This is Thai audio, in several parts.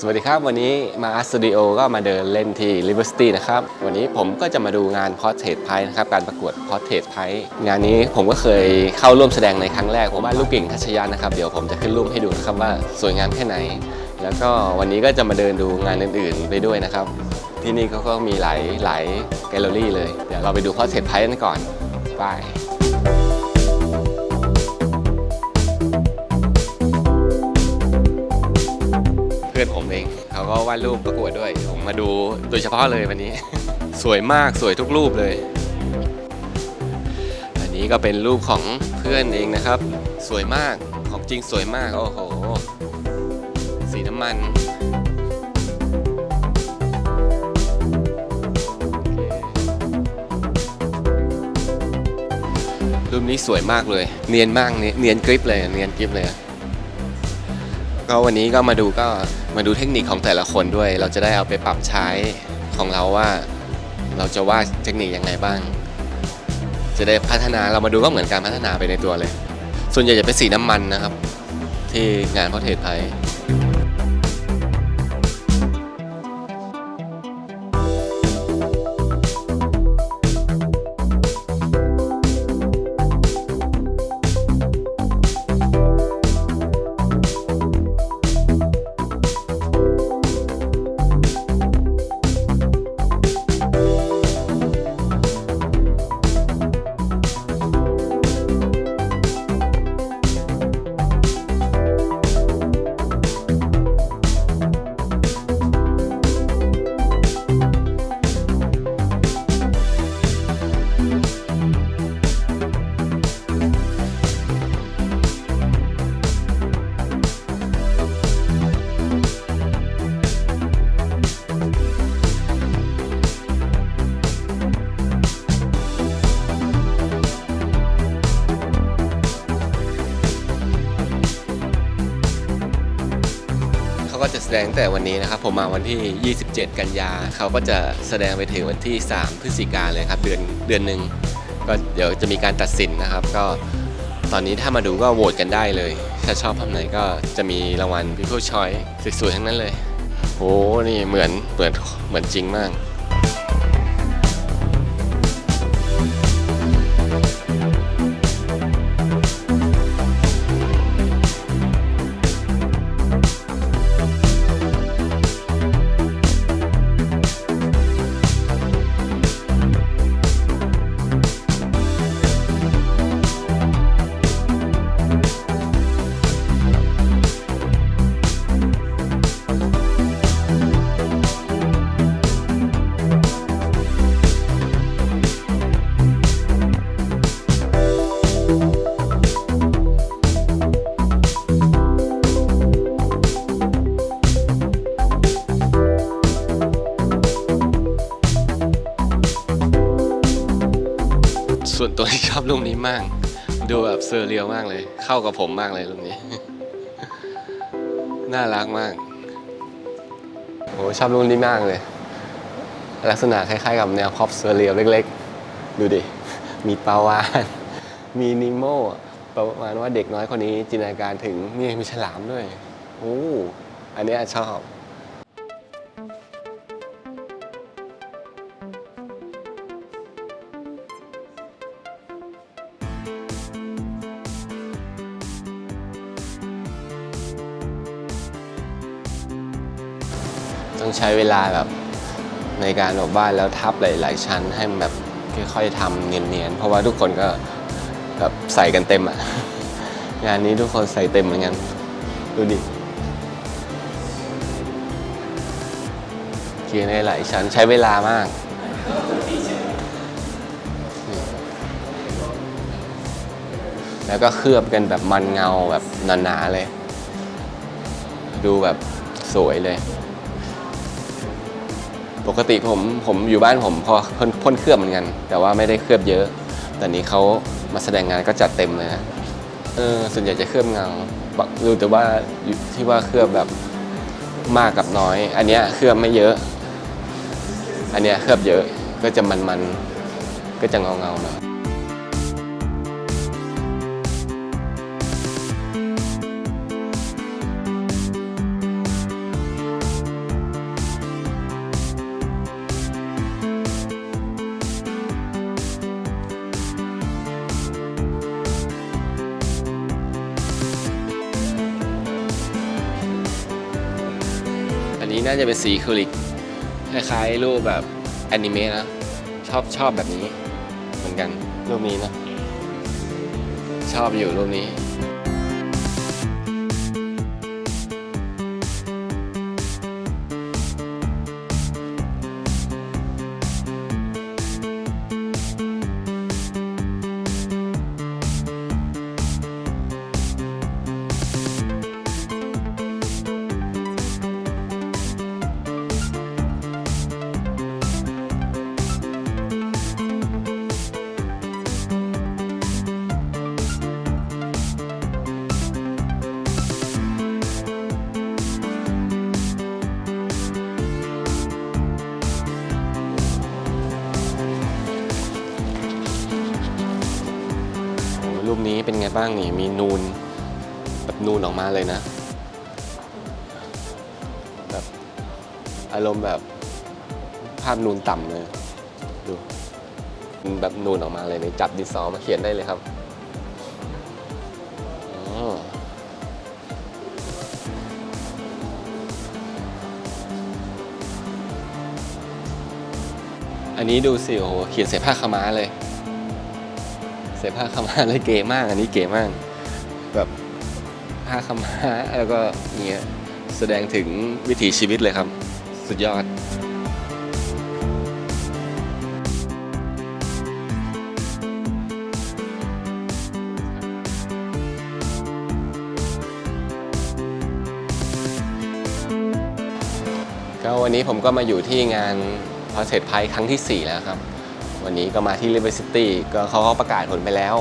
สวัสดีครับ วันนี้มาสตูดิโอก็มาเดินเล่นที่ Liberty นะครับ วันนี้ผมก็จะมาดูงาน Portrait p i นะครับ การประกวด Portrait p i งานนี้ผมก็เคยเข้าร่วมแสดงในครั้งแรกผมบ้านลูกเก่งทัชยานะครับ เดี๋ยวผมจะขึ้นรูปให้ดูนะครับว่าสวยงามแค่ไหน แล้วก็วันนี้ก็จะมาเดินดูงานอื่นๆ ไปด้วยนะครับ ที่นี่เขาก็มีหลายหลายแกลเลอรี่เลย เดี๋ยวเราไปดู Portrait p i กันก่อนไป พื่อนผมเอง เขาก็วาดรูปประกวดด้วย ผมมาดูโดยเฉพาะเลยวันนี้ สวยมากสวยทุกรูปเลย อันนี้ก็เป็นรูปของเพื่อนเองนะครับ สวยมากของจริงสวยมากโอ้โห สีน้ำมันรูปนี้สวยมากเลย เนียนมากเนียนเนียนกริปเลยเนียนกริปเลยก็วันนี้ก็มาดูก็ มาดูเทคนิคของแต่ละคนด้วย เราจะได้เอาไปปรับใช้ของเราว่า เราจะวาดเทคนิคยังไงบ้าง จะได้พัฒนาเรามาดูก็เหมือนการพัฒนาไปในตัวเลย ส่วนใหญ่จะเป็นสีน้ำมันนะครับ ที่งานพอเทศไทย แต่วันนี้นะครับผมมาวันที่ 27 กันยาเขาก็จะแสดงไปถึงวันที่ 3 พฤศจิกาเลยครับเดือนเดือนหนึ่งก็เดี๋ยวจะมีการตัดสินนะครับ ก็ตอนนี้ถ้ามาดูก็โหวตกันได้เลย ถ้าชอบภาพไหนก็จะมีรางวัล People Choice สวยๆทั้งนั้นเลยโอ้นี่เหมือนเหมือนเหมือนจริงมาก ตัวที่ชอบรูปนี้มาก ดูแบบเซอร์เรียลมากเลย เข้ากับผมมากเลยรูปนี้ น่ารักมากโอ้ชอบรูปนี้มากเลย ลักษณะคล้าย ๆ กับแนวพอปเซอร์เรียลเล็ก ๆ ดูดิ มีปลาวานมีนิโมประมาณว่าเด็กน้อยคนนี้จินตนาการถึงมีมีฉลามด้วยโอ้อันนี้ชอบ ใช้เวลาแบบในการออกบ้านแล้วทับหลาย ๆ ชั้นให้มันแบบค่อยๆทำเนียนๆ เพราะว่าทุกคนก็แบบใส่กันเต็มอะงานนี้ทุกคนใส่เต็มเหมือนกัน ดูดิเขียนในหลายชั้นใช้เวลามากแล้วก็เคลือบกันแบบมันเงาแบบหนาๆเลย ดูแบบสวยเลย ปกติผมผมอยู่บ้านผมพอพ่นเคลือบเหมือนกัน แต่ว่าไม่ได้เคลือบเยอะ แต่นี้เขามาแสดงงานก็จัดเต็มเลยนะเออส่วนใหญ่จะเคลือบเงารู้แต่ว่าที่ว่าเคลือบแบบมากกับน้อย อันเนี้ยเคลือบไม่เยอะ อันเนี้ยเคลือบเยอะก็จะมันๆก็จะเงาเงาหน่อย น่าจะเป็นสีคริลิกคล้ายๆรูปแบบแอนิเมะนะ ชอบชอบแบบนี้ เหมือนกันรูปนี้นะ ชอบอยู่รูปนี้ นี่มีนูน แบบนูนออกมาเลยนะ แบบอารมณ์แบบภาพนูนต่ำเลยดูแบบนูนออกมาเลยนี่จับดินสอมาเขียนได้เลยครับอันนี้ดูสิโอ้โหเขียนใส่ผ้าขม้าเลย ส่ผ้าขาวม้าเลยเก๋มาก อันนี้เก๋มาก แบบผ้าขาวม้าแล้วก็เงี้ยแสดงถึงวิถีชีวิตเลยครับ สุดยอดก็วันนี้ผมก็มาอยู่ที่งาน p o r t r a i t Prize ครั้งที่ 4 แล้วครับ วันนี้ก็มาที่ River City ก็เขาก็ประกาศผลไปแล้ว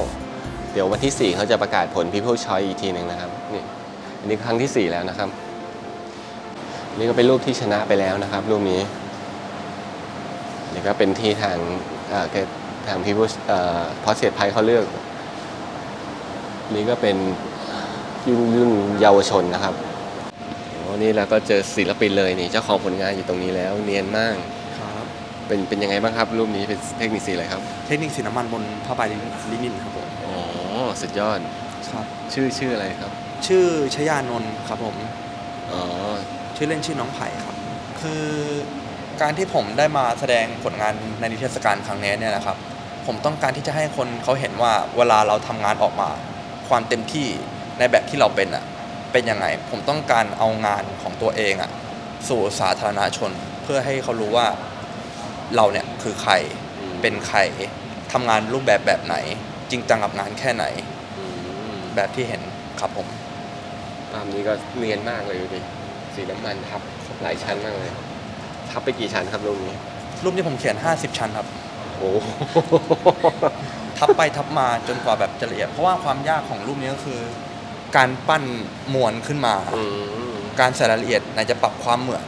เดี๋ยววันที่ 4 เขาจะประกาศผล People Choice อีกทีหนึ่งนะครับนี่อันนี้ครั้งที่ 4 แล้วนะครับ นี่ก็เป็นรูปที่ชนะไปแล้วนะครับ รูปนี้นี่ก็เป็นที่ทางทาง People เอ่อ Portrait Prize เขาเลือก นี่ก็เป็นรุ่นรุ่นเยาวชนนะครับโอ้นี่เราก็เจอศิลปินเลยนี่เจ้าของผลงานอยู่ตรงนี้แล้วเนียนมาก เป็นเป็นยังไงบ้างครับรูปนี้เป็นเทคนิคสีอะไรครับเทคนิคสีน้ำมันบนผ้าใบลินินครับผมอ๋อสุดยอดครับชื่อชื่ออะไรครับ ชื่อชยานนท์ครับผมอ๋อชื่อเล่นชื่อน้องไผ่ครับ คือการที่ผมได้มาแสดงผลงานในนิทรรศการครั้งนี้เนี่ยนะครับ ผมต้องการที่จะให้คนเขาเห็นว่าเวลาเราทำงานออกมา ความเต็มที่ในแบบที่เราเป็นอะเป็นยังไง ผมต้องการเอางานของตัวเองอะสู่สาธารณชน เพื่อให้เขารู้ว่า เราเนี่ยคือใครอืมเป็นใครทำงานรูปแบบแบบไหน จริงจังกับงานแค่ไหนอืมแบบที่เห็นครับผมภาพนี้ก็เนียนมากเลยดูดิสีน้ำมันทับหลายชั้นมากเลย ทับไปกี่ชั้นครับรูปนี้ รูปที่ผมเขียน 50 ชั้นครับโอ้โหทับไปทับมาจนกว่าแบบจะละเอียดเพราะว่าความยากของรูปนี้ก็คือ การปั้นมวลขึ้นมาอืมการใส่รายละเอียดไหนจะปรับความเหมือน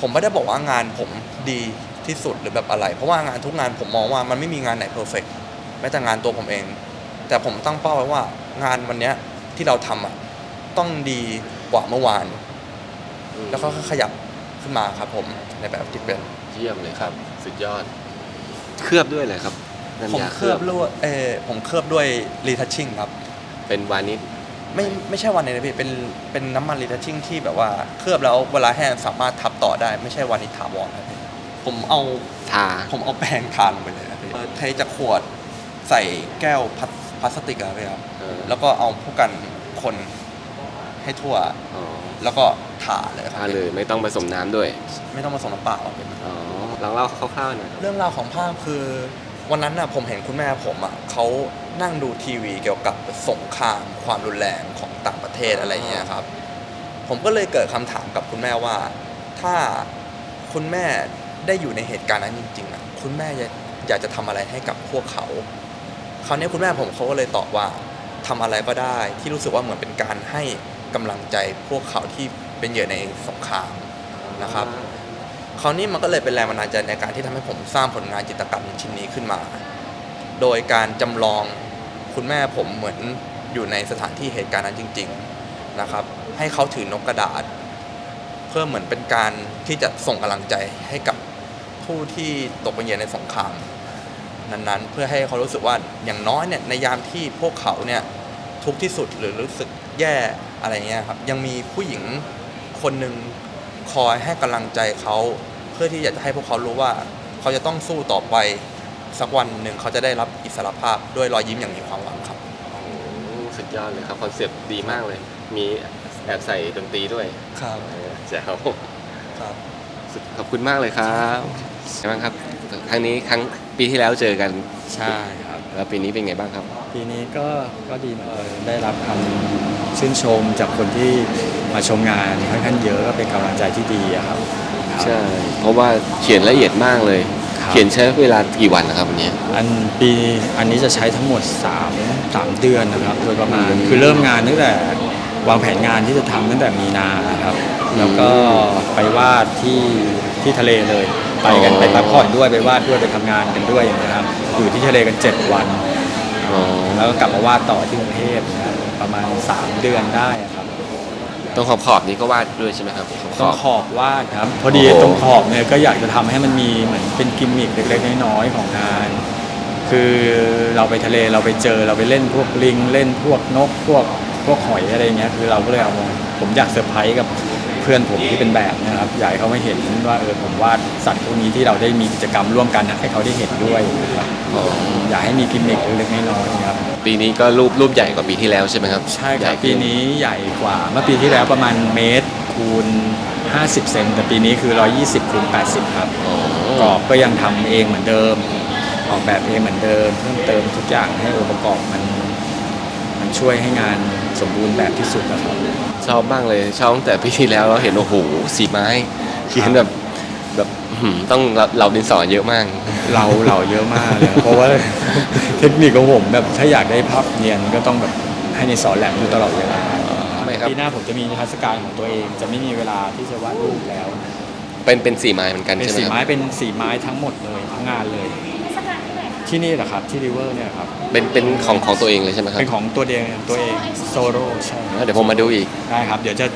ผมไม่ได้บอกว่างานผมดี ที่สุดหรือแบบอะไร เพราะว่างานทุกงานผมมองว่ามันไม่มีงานไหนเพอร์เฟกแม้แต่งานตัวผมเอง แต่ผมตั้งเป้าไว้ว่างานวันเนี้ยที่เราทำอะต้องดีกว่าเมื่อวาน แล้วก็ขยับขึ้นมาครับผมในแบบที่เป็นเยี่ยมเลยครับ สุดยอด เคลือบด้วยเลยครับน้ำผมยาเคลือบด้วยเออผมเคลือบด้วยรีทัชชิ่งครับ เป็นวานิชไม่ไม่ใช่วันนี้นะพี่เป็นเป็นน้ำมันรีทัชชิ่งที่แบบว่าเคลือบแล้วเวลาแห้งสามารถทับต่อได้ ไม่ใช่วันนี้ถาวรนะพี่ ผมเอาทาผมเอาแปรงทาลงไปเลยนะพี่เออเทจากขวดใส่แก้วพลาสพลาสติกอะพี่ครับ เออแล้วก็เอาผู้กันคนให้ทั่ว อ๋อแล้วก็ทาเลยคทารับเลยไม่ต้องผสมน้ำด้วยไม่ต้องผสมน้ำเปล่าพี่อ๋อลองเล่าคร่าวๆหน่อยครับเรื่องราวของภาพคือวันนั้นน่ะผมเห็นคุณแม่ผมอะเขานั่งดูทีวีเกี่ยวกับสงครามความรุนแรงของต่างประเทศอะไรเงี้ยครับ ผมก็เลยเกิดคำถามกับคุณแม่ว่า ถ้าคุณแม่ ได้อยู่ในเหตุการณ์นั้นจริงๆอะคุณแม่อยากจะทำอะไรให้กับพวกเขาคราวนี้คุณแม่ผมเขาก็เลยตอบว่าทำอะไรก็ได้ที่รู้สึกว่าเหมือนเป็นการให้กำลังใจพวกเขาที่เป็นเหยื่อในสงครามนะครับคราวนี้มันก็เลยเป็นแรงบันดาลใจในการที่ทำให้ผมสร้างผลงานจิตรกรรมชิ้นนี้ขึ้นมา โดยการจำลองคุณแม่ผมเหมือนอยู่ในสถานที่เหตุการณ์นั้นจริง ๆนะครับ ให้เขาถือนกกระดาษ เพื่อเหมือนเป็นการที่จะส่งกำลังใจให้กับ ผู้ที่ตกเป็นเหยื่อในสงครามนั้นๆ เพื่อให้เขารู้สึกว่าอย่างน้อยเนี่ยในยามที่พวกเขาเนี่ยทุกข์ที่สุดหรือรู้สึกแย่อะไรเงี้ยครับยังมีผู้หญิงคนหนึ่งคอยให้กำลังใจเขาเพื่อที่อยากจะให้พวกเขารู้ว่า เขาจะต้องสู้ต่อไปสักวันหนึ่งเขาจะได้รับอิสรภาพด้วยรอยยิ้มอย่างมีความหวังครับสุดยอดเลยครับคอนเซปต์ดีมากเลย มีแอบใส่ดนตรีด้วย ครับเออแจ๋วครับสุดขอบคุณมากเลยครับ ไงบ้างครับครั้งนี้ครั้งปีที่แล้วเจอกันใช่ครับ แล้วปีนี้เป็นไงบ้างครับ ปีนี้ก็ก็ดีเหมือนเดิมได้รับคำชื่นชมจากคนที่มาชมงานค่อนข้างเยอะก็เป็นกำลังใจที่ดีอะครับ ใช่เพราะว่าเขียนละเอียดมากเลย ครับ เขียนใช้เวลากี่วันนะครับวันนี้ อันปีอันนี้จะใช้ทั้งหมด3 3เดือนนะครับโดยประมาณอืมคือเริ่มงานตั้งแต่วางแผนงานที่จะทำตั้งแต่มีนาครับ แล้วก็ไปวาดที่ที่ทะเลเลย ไปกันอ๋อไปพักผ่อนด้วยไปวาดด้วยไปทำงานกันด้วยอย่างเงี้ยครับอยู่ที่ทะเลกัน 7 วันอ๋อแล้วก็กลับมาวาดต่อที่กรุงเทพนะครับประมาณ 3 เดือนได้อะครับตรงขอบขอบๆนี้ก็วาดด้วยใช่ไหมครับขต้อองบขอบวาดครับ พอดีโอ้โห ตรงขอบเนี่ยก็อยากจะทำให้มันมีเหมือนเป็นกิมมิคเล็กๆน้อยๆของงาน คือเราไปทะเลเราไปเจอเราไปเล่นพวกลิง เล่นพวกนกพวกพวกหอยอะไรเงี้ยคือเราก็เลยเอามาผมอยากเซอร์ไพรส์กับเพื่อนผมที่เป็นแบบนะครับอยากให้เขาไม่เห็นว่าเออผมวาดสัตว์พวกนี้ที่เราได้มีกิจกรรมร่วมกันนะให้เขาได้เห็นด้วยนะครับๆอ๋ออยากให้มีกิมมิคเล็กๆน้อยๆนะครับปีนี้ก็รูปรูปใหญ่กว่าปีที่แล้วใช่ไหมครับใช่คใหรัญ่บขึ้ปีนี้ใหญ่กว่าเมื่อปีที่แล้วประมาณเมตรคูณ50 เซนแต่ปีนี้คือ 120คูณ80 ครับอ๋กรออบก็ยังทำเองเหมือนเดิม ออกแบบเองเหมือนเดิมเพิ่มเติมทุกอย่างให้องค์ประกอบมันมัน ช่วยให้งานสมบูรณ์แบบที่สุดนะครับชอบมากเลยชอบตั้งแต่ปีที่แล้วเราเห็นโอ้โหสีไม้เขียนแบบแบบอื้อหือต้องเราเราดินสอเยอะมาก เราเราเยอะมากเลยเพราะว่าเทคนิคของผมแบบถ้าอยากได้ภาพเนียนก็ต้องแบบให้ในสอนแหลมอยู่ตลอดเวลาทำไมครับปีหน้าผมจะมีนิทรรศการของตัวเอง จะไม่มีเวลาที่จะวาดรูปแล้ว เป็นเป็นสีไม้เหมือนกันเป็นใช่ไหมสีครับไม้เป็นสีไม้ทั้งหมดเลยทั้งงานเลย ที่นี่แหละครับที่ริเวอร์เนี่ยครับเป็นเป็นของของตัวเองเลยใช่ไหมครับเป็นของตัวเองตัวเองโซโล่ใช่เดี๋ยวผมมาดูอีกได้ครับ เดี๋ยวจะ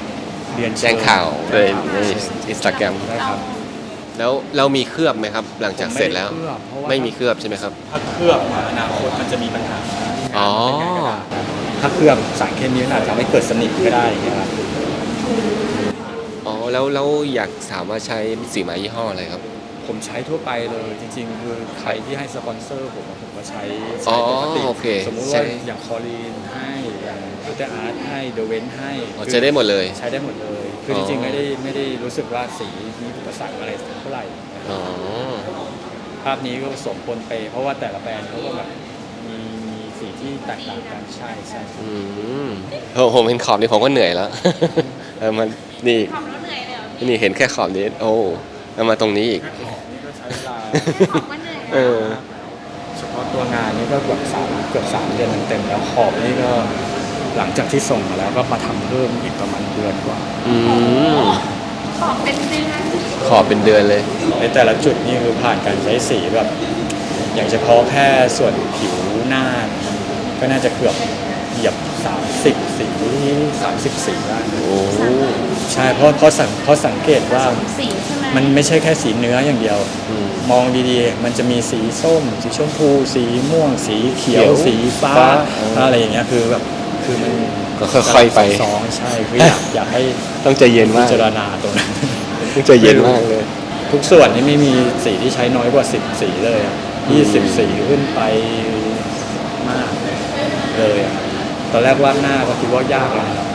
เรียนเชิญแจ้งข่าวเลยในอินสตาแกรมได้ครับแล้วเรามีเคลือบไหมครับ หลังจากเสร็จแล้วผมไม่ได้เคลือบเพราะว่าไม่มีเคลือบใช่ไหมครับ ถ้าเคลือบมาอนาคตมันจะมีปัญหาอ๋อถ้าเคลือบสารเคมีมันอาจจะทำให้เกิดสนิมก็ได้อย่างเงี้ยครับอ๋อแล้วแล้วอยากถามว่าใช้สีไม้ยี่ห้ออะไรครับ ผมใช้ทั่วไปเลยจริงๆ คือใครที่ให้สปอนเซอร์ผมอะผมก็ใช้อ๋ใช้อปกติโอเคสมมุติใช่ว่าอย่างคอลีนให้อย่างพัตเตอร์อาร์ตให้เดเวนให้อ๋อคือ ใช้ได้หมดเลย ใช้ได้หมดเลย คือออ จริงๆ ไม่ได้ไม่ได้รู้สึกว่าสีมีอุปสรรคอะไรเท่าไหร่นะครับอ๋อ ภาพนี้ก็ผสมปนเปเพราะว่าแต่ละแบรนด์เขาก็แบบมีมีสีที่แตกต่างกันใช่ใช่อืมโอ้ผมเห็นขอบนี่ผมก็เหนื่อยแล้ว เออมันนี่ขับรถเหนื่อยเลยเหรอพี่นี่เห็นแค่ขอบนี้ โอ้ แล้วมาตรงนี้อีกนี่ก็ใช้เวลาขับก็เหนื่อยเอแล้วอเฉพาะตัวงานนี่ก็เกือบสามเกือบสามเดือนเต็มๆแล้วขอบนี่ก็หลังจากที่ส่งมาแล้วก็มาทำเพิ่มอีกประมาณเดือนกว่า อืมขอบเป็นเดือนขอบเป็นเดือนเลย ในแต่ละจุดนี่คือผ่านการใช้สีแบบ อย่างเฉพาะแค่ส่วนผิวหน้า ก็น่าจะเกือบเหยียบ 30 สี30สีได้นะโอ้ ใช่เพราะเพราะสังเพราะสังเกตว่าผสมสีใช่ไหม มันไม่ใช่แค่สีเนื้ออย่างเดียวอืมมองดีๆ มันจะมีสีส้ม สีชมพู สีม่วง สีเขียวเขียวสีฟ้าฟ้า อะไรอย่างเงี้ยคือแบบคือมันก็ค่อยๆไปสองใช่คืออยากอยากให้ต้องใจเย็นพิมากจารณาตรงนั้นต้องใจเย็นมากเลย ทุกส่วนนี่ไม่มีสีที่ใช้น้อยกว่า10สีเลยอะ20สีขึ้นไปมากเลยอะตอนแรกวาดหน้าก็คิดว่ายากแล้วนะครับ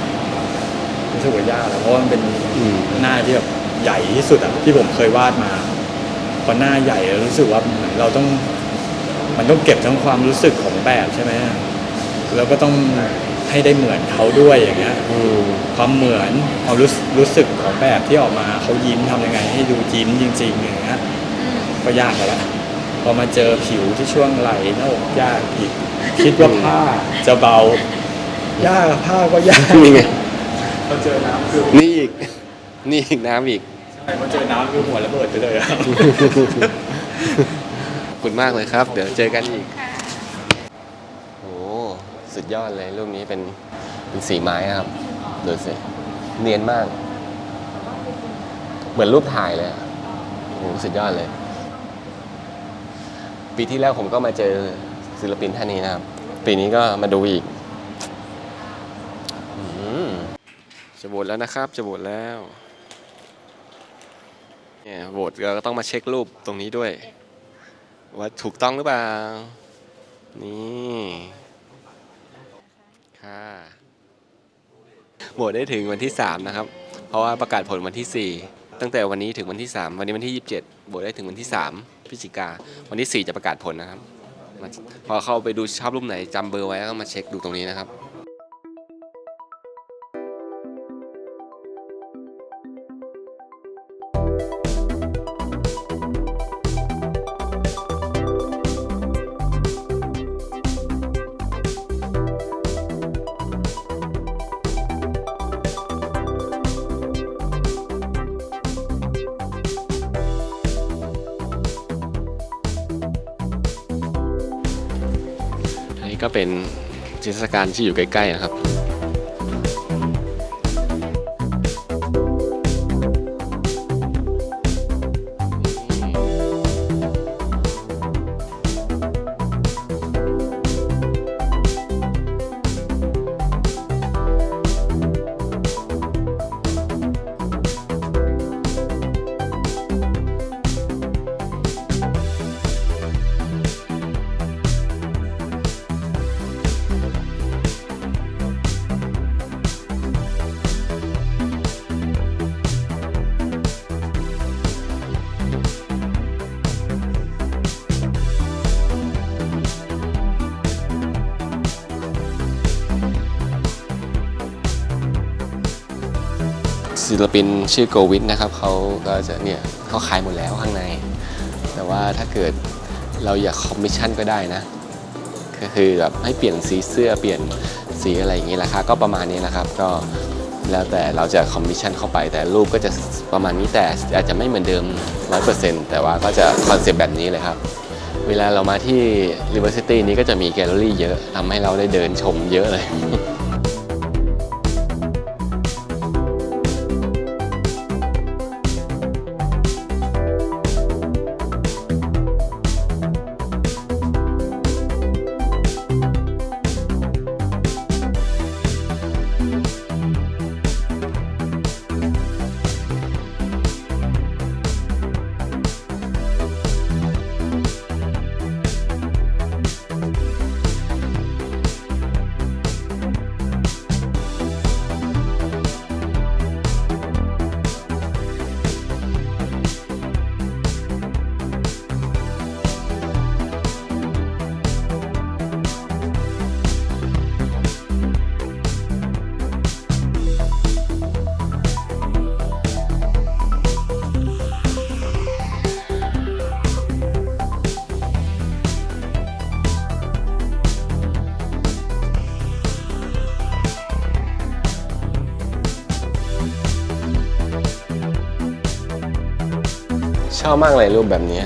รู้สึกว่ายากแล้วเพราะว่ามันเป็นอืมหน้าที่แบบ ใหญ่ที่สุดอะที่ผมเคยวาดมาพอหน้าใหญ่แล้วรู้สึกว่าเหมือนเราต้อง มันต้องเก็บทั้งความรู้สึกของแบบใช่ไหมแล้วก็ต้องให้ได้เหมือนเขาด้วยอย่างเงี้ยอืมความเหมือนความรู้สึกรู้สึกของแบบที่ออกมาเขายิ้มทำยังไง ให้ดูยิ้มจริงๆอย่างเงี้ยอืมก็ยากแล้วละพอมาเจอผิวที่ช่วงไหล่หน้าอกยากอีกคิดว่าผ้าจะเบายากผ้าก็ยากนี่ไงพอเจอน้ำคือนี่อีกนี่อีกน้ำอีก ใช่พอเจอน้ำคือหัวระเบิดไปเลยอะ ขอบคุณมากเลยครับ เดี๋ยวเจอกันอีกค่ะโอ้สุดยอดเลยรูปนี้เป็นเป็นสีไม้ครับ ดูสิ เนียนมาก เหมือนรูปถ่ายเลยอะโอ้โหสุดยอดเลย ปีที่แล้วผมก็มาเจอศิลปินท่านนี้นะครับ ปีนี้ก็มาดูอีกอืมจะโหวตแล้วนะครับ จะโหวตแล้ว เนี่ยโหวตเราก็ต้องมาเช็ครูปตรงนี้ด้วย ว่าถูกต้องหรือเปล่า นี่ค่ะโหวตได้ถึงวันที่ 3 นะครับ เพราะว่าประกาศผลวันที่ 4 ตั้งแต่วันนี้ถึงวันที่ 3 วันนี้วันที่ 27โหวตได้ถึงวันที่ 3พฤศจิกา วันที่ 4 จะประกาศผลนะครับ พอเข้าไปดูชอบรูปไหนจำเบอร์ไว้แล้วก็มาเช็คดูตรงนี้นะครับ เป็นเทศกาลที่อยู่ใกล้ๆนะครับ ศิลปินชื่อโกวิทนะครับเขาก็จะเนี่ยเขาขายหมดแล้วข้างใน แต่ว่าถ้าเกิดเราอยากคอมมิชชั่นก็ได้นะก็คือแบบให้เปลี่ยนสีเสื้อเปลี่ยนสีอะไรอย่างนี้ราคาก็ประมาณนี้นะครับ ก็แล้วแต่เราจะคอมมิชชั่นเข้าไป แต่รูปก็จะประมาณนี้แต่อาจจะไม่เหมือนเดิม 100%แต่ว่าก็จะคอนเซปต์แบบนี้เลยครับ เวลาเรามาที่ University นี้ก็จะมีแกลเลอรี่เยอะทำให้เราได้เดินชมเยอะเลย อบมากเลยรูปแบบนี้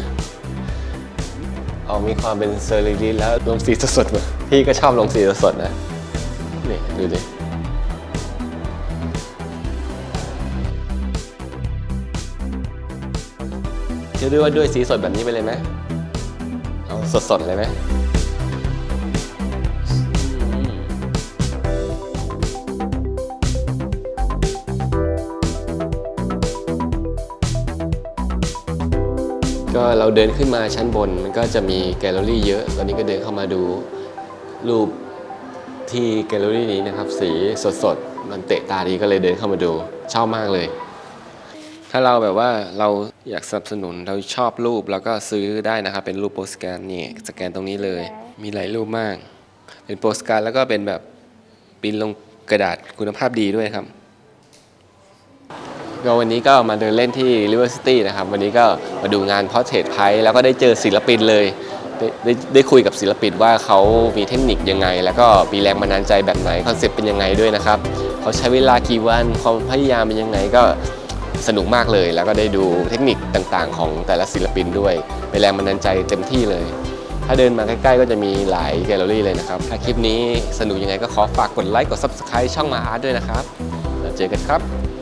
เอามีความเป็นเซอร์เรลิแล้วลงสีสดๆมาพี่ก็ชอบลงสีสดๆนะนี่ดูดิจะด้วยว่าด้วยสีสดแบบนี้ไปเลยไหมเอาสดๆเลยไหม ก็เราเดินขึ้นมาชั้นบน มันก็จะมีแกลเลอรี่เยอะ ตอนนี้ก็เดินเข้ามาดูรูปที่แกลเลอรี่นี้นะครับ สีสดๆ มันเตะตาดีก็เลยเดินเข้ามาดูชอบมากเลย ถ้าเราแบบว่าเราอยากสนับสนุนเราชอบรูป แล้วก็ซื้อได้นะครับ เป็นรูปโปสการ์ดนี่สแกนตรงนี้เลย มีหลายรูปมาก เป็นโปสการ์ดแล้วก็เป็นแบบปริ้นลงกระดาษคุณภาพดีด้วยครับ ก็วันนี้ก็มาเดินเล่นที่ River City นะครับ วันนี้ก็มาดูงาน Portrait p i แล้วก็ได้เจอศิลปินเลยได้ได้ได้คุยกับศิลปินว่าเขามีเทคนิคยังไง แล้วก็มีแรงบันดาลใจแบบไหน คอนเซ็ปต์เป็นยังไงด้วยนะครับ เขาใช้เวลากี่วันความพยายามเป็นยังไงก็สนุกมากเลย แล้วก็ได้ดูเทคนิคต่างๆ ของแต่ละศิลปินด้วยเป็นแรงบันดาลใจเต็มที่เลย ถ้าเดินมาใกล้ๆ ก็จะมีหลายแกลเลอรี่เลยนะครับ ถ้าคลิปนี้สนุกยังไงก็ขอฝากกดไลค์กด Subscribe ช่องมาอาร์ตด้วยนะครับแล้วเจอกันครับ